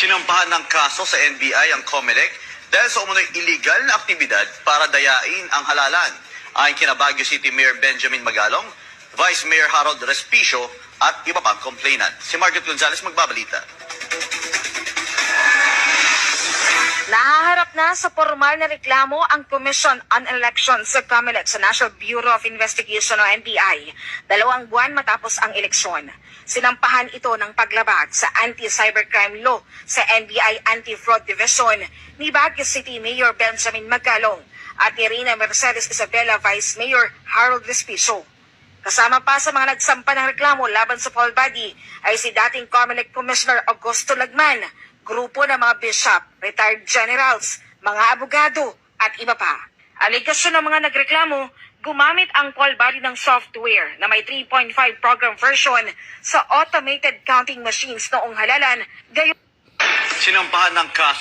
Sinampahan ng kaso sa NBI ang COMELEC dahil sa umunoy illegal na aktibidad para dayain ang halalan. Ayon kina Baguio City Mayor Benjamin Magalong, Vice Mayor Harold Respicio at iba pang complainant. Si Margaret Gonzalez magbabalita. Nahaharap na sa formal na reklamo ang Commission on Elections sa COMELEC sa National Bureau of Investigation o NBI dalawang buwan matapos ang eleksyon. Sinampahan ito ng paglabag sa anti-cybercrime law sa NBI Anti-Fraud Division ni Baguio City Mayor Benjamin Magalong at ni Rina Mercedes Isabela Vice Mayor Harold Respicio. Kasama pa sa mga nagsampa ng reklamo laban sa Paul Body ay si dating COMELEC Commissioner Augusto Lagman, grupo ng mga bishop, retired generals, mga abogado at iba pa. Aligasyon ng mga nagreklamo, gumamit ang Body ng software na may 3.5 program version sa automated counting machines noong halalan, gayon Sinampahan ng kaso